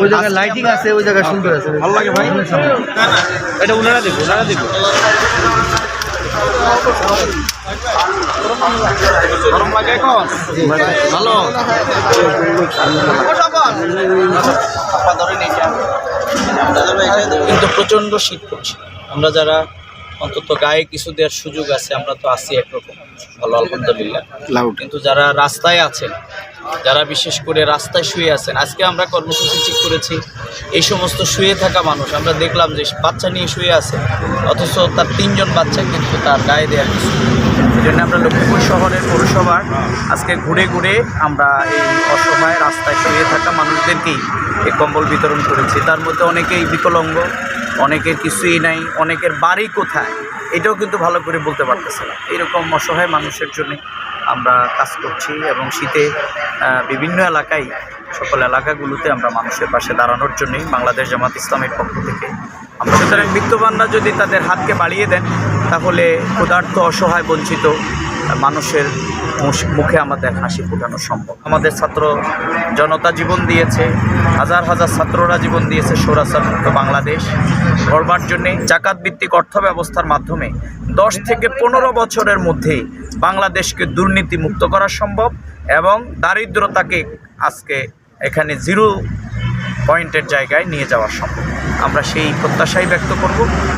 ওই জায়গায় লাইটিং আছে ওই জায়গায় সুন্দর আছে। ভালো লাগে ভাই? এটা ওনারা দেখো ওনারা দেখো গরম লাগে এখন? ভালো? কিন্তু প্রচণ্ড শীত পড়ছে। আমরা যারা অন্তত গায়ে কিছু দেওয়ার সুযোগ আছে আমরা তো আছি একরকম। ভালো আলহামদুলিল্লাহ। কিন্তু যারা রাস্তায় আছেন যারা বিশেষ করে রাস্তায় শুয়ে আছেন আজকে আমরা কর্মসূচি ঠিক করেছি। এই সমস্ত শুয়ে থাকা মানুষ আমরা দেখলাম যে বাচ্চা নিয়ে শুয়ে আছে অথচ তার তিনজন বাচ্চা কিন্তু তার গায়ে দেওয়ার কিছু নেই। এই জন্য আমরা লক্ষ্মীপুর শহরের পৌরসভার আজকে ঘুরে ঘুরে আমরা এই অসহায় রাস্তায় শুয়ে থাকা মানুষদেরকেই এই কম্বল বিতরণ করেছি। তার মধ্যে অনেকেই বিকলাঙ্গ, অনেকের কিছুই নাই, অনেকের বাড়ি কোথায়? এটাও কিন্তু ভালো করে বলতে পারতেছে না। এরকম অসহায় মানুষের জন্য আমরা কাজ করছি এবং শীতে বিভিন্ন এলাকায়, সকল এলাকাগুলোতে আমরা মানুষের পাশে দাঁড়ানোর জন্যই বাংলাদেশ জামাত ইসলামের পক্ষ থেকে আমরা সুতরাং বিত্তবানরা যদি তাদের হাতকে বাড়িয়ে দেন তাহলে ক্ষুধার্ত, অসহায়, বঞ্চিত মানুষের মুখে আমাদের হাসি ফোটানো সম্ভব। আমাদের ছাত্র জনতা জীবন দিয়েছে, হাজার হাজার ছাত্ররা জীবন দিয়েছে মুক্ত বাংলাদেশ। গড়বার জন্যে জাকাত ভিত্তিক অর্থ ব্যবস্থার মাধ্যমে দশ থেকে পনেরো বছরের মধ্যে বাংলাদেশকে দুর্নীতি মুক্ত করা সম্ভব এবং দারিদ্রতাকে আজকে এখানে জিরো পয়েন্টের জায়গায় নিয়ে যাওয়া সম্ভব। আমরা সেই প্রত্যাশাই ব্যক্ত করব।